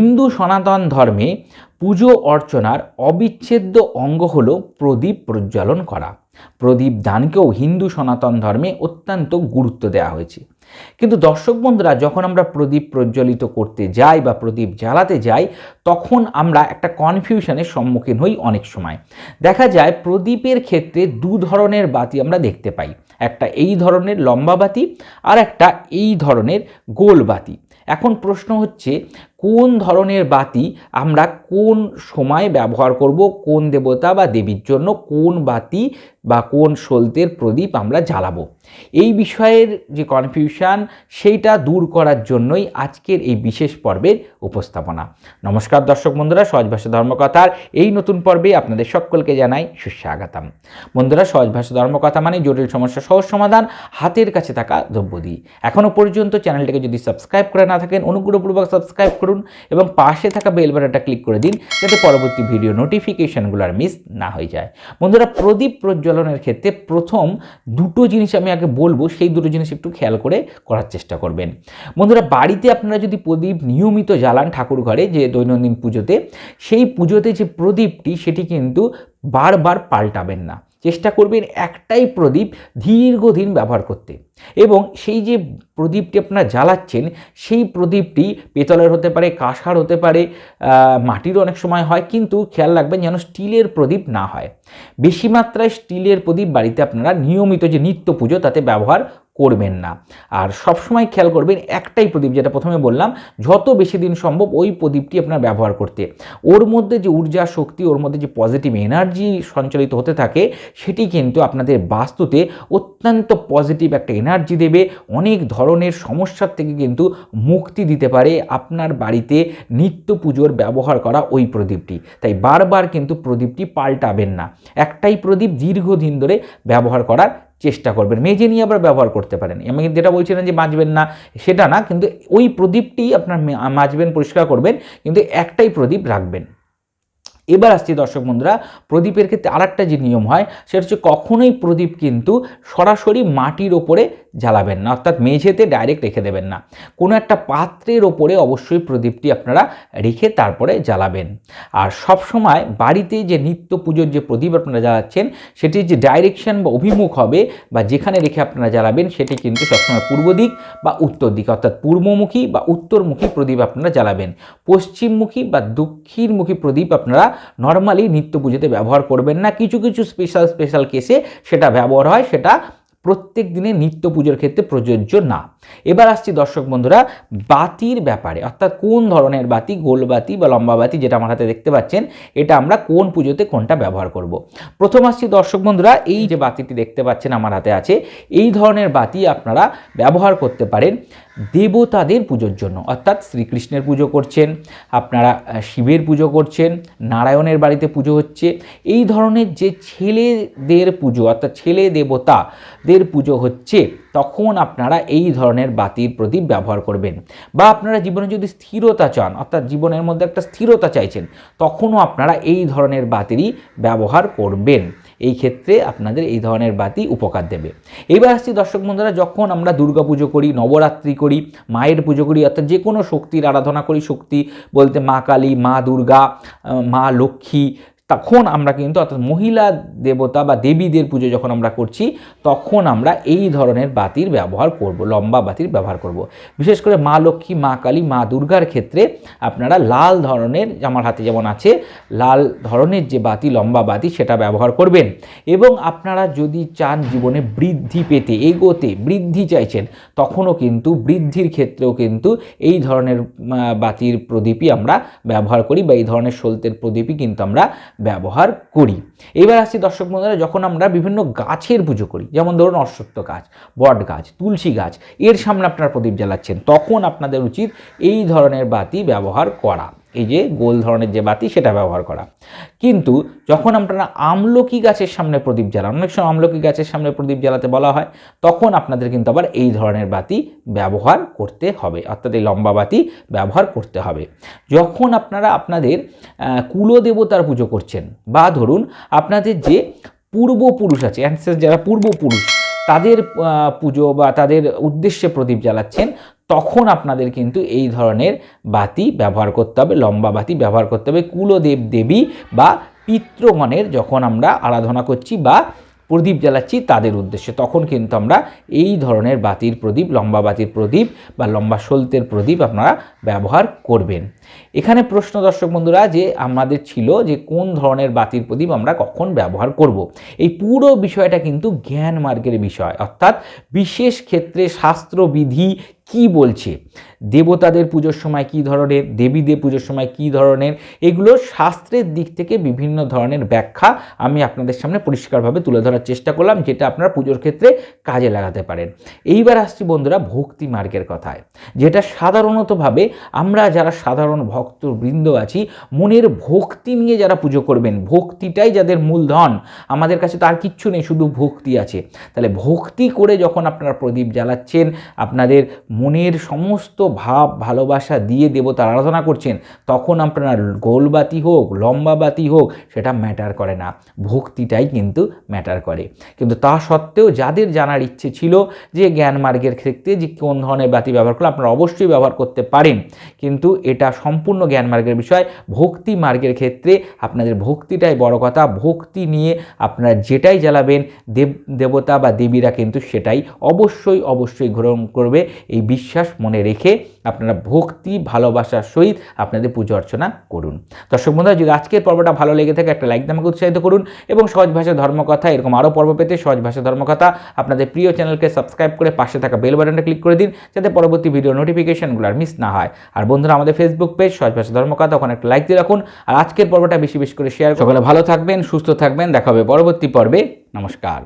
হিন্দু সনাতন ধর্মে পুজো অর্চনার অবিচ্ছেদ্য অঙ্গ হল প্রদীপ প্রজ্বলন করা। প্রদীপ দানকেও হিন্দু সনাতন ধর্মে অত্যন্ত গুরুত্ব দেওয়া হয়েছে। কিন্তু দর্শক বন্ধুরা, যখন আমরা প্রদীপ প্রজ্বলিত করতে যাই বা প্রদীপ জ্বালাতে যাই, তখন আমরা একটা কনফিউশনের সম্মুখীন হই অনেক সময়। দেখা যায় প্রদীপের ক্ষেত্রে দু ধরনের বাতি আমরা দেখতে পাই। একটা এই ধরনের লম্বা বাতি আর একটা এই ধরনের গোল বাতি। এখন প্রশ্ন হচ্ছে কোন ধরনের বাতি আমরা কোন সময় ব্যবহার করব, কোন দেবতা বা দেবীর জন্য কোন বাতি বা কোন সলতের প্রদীপ আমরা জ্বালাবো? এই বিষয়ের যে কনফিউশন সেইটা দূর করার জন্যই আজকের এই বিশেষ পর্বের উপস্থাপনা। নমস্কার দর্শক বন্ধুরা সহজ ভাষা ধর্মকথার এই নতুন পর্বে আপনাদের সকলকে জানাই সুস্বাগতম। বন্ধুরা সহজ ভাষা ধর্মকথা মানে জটিল সমস্যা সহজ সমাধান, হাতের কাছে থাকা দ্রব্য দিই এখনও পর্যন্ত চ্যানেলটিকে যদি সাবস্ক্রাইব করে না থাকেন, অনুগ্রহপূর্বক সাবস্ক্রাইব করুন। এবং পাশে থাকা বেল বাটনটা ক্লিক করে দিন যাতে পরবর্তী ভিডিও নোটিফিকেশনগুলো আর মিস না হয়ে যায়। বন্ধুরা, প্রদীপ প্রজ্বলনের ক্ষেত্রে প্রথম দুটো জিনিস আমি আগে বলব, সেই দুটো জিনিস একটু খেয়াল করে করার চেষ্টা করবেন। বন্ধুরা, বাড়িতে আপনারা যদি প্রদীপ নিয়মিত জ্বালান ঠাকুর ঘরে যে দৈনন্দিন পুজোতে, সেই পুজোতে যে প্রদীপটি, সেটি কিন্তু বারবার পাল্টাবেন না। চেষ্টা করবেন একটাই প্রদীপ দীর্ঘদিন ব্যবহার করতে। এবং সেই যে প্রদীপটি আপনারা জ্বালাচ্ছেন, সেই প্রদীপটি পেতলের হতে পারে, কাঁসার হতে পারে মাটির অনেক সময় হয়, কিন্তু খেয়াল রাখবেন যেন স্টিলের প্রদীপ না হয়। বেশি মাত্রায় স্টিলের প্রদীপ বাড়িতে আপনারা নিয়মিত যে নিত্য পুজো, তাতে ব্যবহার করবেন না। আর সবসময় খেয়াল করবেন একটাই প্রদীপ যেটা প্রথমে বললাম, যত বেশি দিন সম্ভব ওই প্রদীপটি আপনার ব্যবহার করতে। ওর মধ্যে যে ঊর্জা শক্তি, ওর মধ্যে যে পজিটিভ এনার্জি সঞ্চালিত হতে থাকে, সেটি কিন্তু আপনাদের বাস্তুতে অত্যন্ত পজিটিভ একটা এনার্জি দেবে। অনেক ধরনের সমস্যার থেকে কিন্তু মুক্তি দিতে পারে আপনার বাড়িতে নিত্য পুজোর ব্যবহার করা ওই প্রদীপটি। তাই বারবার কিন্তু প্রদীপটি পাল্টাবেন না। একটাই প্রদীপ দীর্ঘদিন ধরে ব্যবহার করার চেষ্টা করবেন। মেজে নিয়ে আবার ব্যবহার করতে পারেন। আমি যেটা বলছিলেন যে মাজবেন না, সেটা না, কিন্তু ওই প্রদীপটি আপনার মাজবেন, পরিষ্কার করবেন, কিন্তু একটাই প্রদীপ রাখবেন। এবার আসছি দর্শক বন্ধুরা, প্রদীপের ক্ষেত্রে আরেকটা যে নিয়ম হয়, সেটা হচ্ছে কখনোই প্রদীপ কিন্তু সরাসরি মাটির ওপরে জ্বালাবেন না, অর্থাৎ মেঝেতে ডাইরেক্ট রেখে দেবেন না। কোনো একটা পাত্রের ওপরে অবশ্যই প্রদীপটি আপনারা রেখে তারপরে জ্বালাবেন। আর সব সময় বাড়িতে যে নিত্য পুজোর যে প্রদীপ আপনারা জ্বালাচ্ছেন সেটির যে ডাইরেকশন বা অভিমুখ হবে বা যেখানে রেখে আপনারা জ্বালাবেন, সেটি কিন্তু সবসময় পূর্ব দিক বা উত্তর দিক, অর্থাৎ পূর্বমুখী বা উত্তরমুখী প্রদীপ আপনারা জ্বালাবেন। পশ্চিমমুখী বা দক্ষিণমুখী প্রদীপ আপনারা নর্মালি নিত্য পুজোতে ব্যবহার করবেন না। কিছু কিছু স্পেশাল স্পেশাল কেসে সেটা ব্যবহার হয়, সেটা প্রত্যেক দিনে নিত্য পুজোর ক্ষেত্রে প্রযোজ্য না। এবার আসছি দর্শক বন্ধুরা, বাতির ব্যাপারে, অর্থাৎ কোন ধরনের বাতি, গোল বাতি বা লম্বা বাতি যেটা আমার হাতে দেখতে পাচ্ছেন, এটা আমরা কোন পুজোতে কোনটা ব্যবহার করব। প্রথম আসছি দর্শক বন্ধুরা, এই যে বাতিটি দেখতে পাচ্ছেন আমার হাতে আছে, এই ধরনের বাতি আপনারা ব্যবহার করতে পারেন। দেবতাদের পুজোর জন্য। অর্থাৎ শ্রীকৃষ্ণের পুজো করছেন, আপনারা শিবের পুজো করছেন, নারায়ণের বাড়িতে পুজো হচ্ছে। এই ধরনের যে ছেলেদের পুজো, অর্থাৎ ছেলে দেবতাদের পুজো হচ্ছে, তখন আপনারা এই ধরনের বাতির প্রদীপ ব্যবহার করবেন। বা আপনারা জীবনে যদি স্থিরতা চান, অর্থাৎ জীবনের মধ্যে একটা স্থিরতা চাইছেন, তখনও আপনারা এই ধরনের বাতিরই ব্যবহার করবেন। এই ক্ষেত্রে আপনাদের এই ধরনের বাতি উপকার দেবে। এবার আসছি দর্শক বন্ধুরা, যখন আমরা দুর্গা পুজো করি, নবরাত্রি করি, মায়ের পুজো করি, অর্থাৎ যে কোনো শক্তির আরাধনা করি, শক্তি বলতে মা কালী, মা দুর্গা মা লক্ষ্মী তখন আমরা কিন্তু অর্থাৎ মহিলা দেবতা বা দেবীদের পুজো যখন আমরা করছি, তখন আমরা এই ধরনের বাতির ব্যবহার করব, লম্বা বাতির ব্যবহার করব। বিশেষ করে মা লক্ষ্মী, মা কালী, মা দুর্গার ক্ষেত্রে আপনারা লাল ধরনের, আমার হাতে যেমন আছে, লাল ধরনের যে বাতি, লম্বা বাতি, সেটা ব্যবহার করবেন এবং আপনারা যদি চান জীবনে বৃদ্ধি পেতে, এগোতে, বৃদ্ধি চাইছেন, তখনও কিন্তু বৃদ্ধির ক্ষেত্রেও কিন্তু এই ধরনের বাতির প্রদীপই আমরা ব্যবহার করি বা এই ধরনের সলতের প্রদীপই কিন্তু আমরা ব্যবহার করি। এবার আসছি দর্শক বন্ধুরা, যখন আমরা বিভিন্ন গাছের পুজো করি, যেমন ধরুন অশ্বত্থ গাছ, বট গাছ, তুলসী গাছ, এর সামনে আপনারা প্রদীপ জ্বালাচ্ছেন, তখন আপনাদের উচিত এই ধরনের বাতি ব্যবহার করা। এই যে গোল ধরনের যে বাতি সেটা ব্যবহার করা। কিন্তু যখন আপনারা আমলকি গাছের সামনে প্রদীপ জ্বালান, অনেক সময় আমলকি গাছের সামনে প্রদীপ জ্বালাতে বলা হয়, তখন আপনাদের কিন্তু আবার এই ধরনের বাতি ব্যবহার করতে হবে, অর্থাৎ এই লম্বা বাতি ব্যবহার করতে হবে। যখন আপনারা আপনাদের কুলদেবতার পুজো করছেন, বা ধরুন আপনাদের যে পূর্বপুরুষ আছে অ্যান্সেস যারা পূর্বপুরুষ, তাদের পুজো বা তাদের উদ্দেশ্যে প্রদীপ জ্বালাচ্ছেন তখন আপনাদের কিন্তু এই ধরনের বাতি ব্যবহার করতে হবে, লম্বা বাতি ব্যবহার করতে হবে। কুলদেব দেবী বা পিতৃগণের যখন আমরা আরাধনা করছি বা প্রদীপ জ্বালাচ্ছি তাদের উদ্দেশ্যে, তখন কিন্তু আমরা এই ধরনের বাতির প্রদীপ, লম্বা বাতির প্রদীপ বা লম্বা সলতের প্রদীপ আপনারা ব্যবহার করবেন। এখানে প্রশ্ন, দর্শক বন্ধুরা, যে আমাদের ছিল যে কোন ধরনের বাতির প্রদীপ আমরা কখন ব্যবহার করব। এই পুরো বিষয়টা কিন্তু জ্ঞান মার্গের বিষয়। অর্থাৎ বিশেষ ক্ষেত্রে শাস্ত্রবিধি কি বলছে? দেবতাদের পুজোর সময় কি ধরনের? দেবীদের পুজোর সময় কি ধরনের? এগুলো শাস্ত্রের দিক থেকে বিভিন্ন ধরনের ব্যাখ্যা আমি আপনাদের সামনে পরিষ্কারভাবে তুলে ধরার চেষ্টা করলাম, যেটা আপনারা পুজোর ক্ষেত্রে কাজে লাগাতে পারেন। এইবার আসছি বন্ধুরা ভক্তি মার্গের কথায়, যেটা সাধারণতভাবে আমরা যারা সাধারণ ভক্তবৃন্দ আছি, মনের ভক্তি নিয়ে যারা পুজো করবেন, ভক্তিটাই যাদের মূলধন, আমাদের কাছে তার কিচ্ছু নেই, শুধু ভক্তি আছে। তাহলে ভক্তি করে যখন আপনারা প্রদীপ জ্বালাচ্ছেন, আপনাদের মনের সমস্ত ভাব, ভালোবাসা দিয়ে দেবতার আরাধনা করছেন, তখন আপনার গোলবাতি হোক লম্বা বাতি হোক, সেটা ম্যাটার করে না। ভক্তিটাই কিন্তু ম্যাটার করে। কিন্তু তা সত্ত্বেও যাদের জানার ইচ্ছে ছিল যে জ্ঞান মার্গের ক্ষেত্রে যে কোন ধরনের বাতি ব্যবহার করলে আপনারা অবশ্যই ব্যবহার করতে পারেন। কিন্তু এটা সম্পূর্ণ জ্ঞান মার্গের বিষয়, ভক্তি মার্গের ক্ষেত্রে আপনাদের ভক্তিটাই বড় কথা। ভক্তি নিয়ে আপনারা যেটাই জ্বালাবেন, দেব, দেবতা বা দেবীরা কিন্তু সেটাই অবশ্যই অবশ্যই গ্রহণ করবে। এই বিশ্বাস মনে রেখে আপনারা ভক্তি, ভালোবাসার সহিত আপনাদের পুজো অর্চনা করুন। দর্শক বন্ধুরা, যদি আজকের পর্বটা ভালো লেগে থাকে, একটা লাইক আমাকে উৎসাহিত করুন এবং সহজ ভাষা ধর্মকথা, এরকম আরও পর্ব পেতে সহজ ভাষা ধর্মকথা আপনাদের প্রিয় চ্যানেলকে সাবস্ক্রাইব করে পাশে থাকা বেল বাটনটা ক্লিক করে দিন, যাতে পরবর্তী ভিডিও নোটিফিকেশনগুলো আর মিস না হয়। আর বন্ধুরা, আমাদের ফেসবুক পেজ সহজ ভাষা ধর্মকথা, ওখানে একটা লাইক দিয়ে রাখুন। আর আজকের পর্বটা বেশি বেশি করে শেয়ার সকলে ভালো থাকবেন, সুস্থ থাকবেন, দেখা হবে পরবর্তী পর্বে। নমস্কার।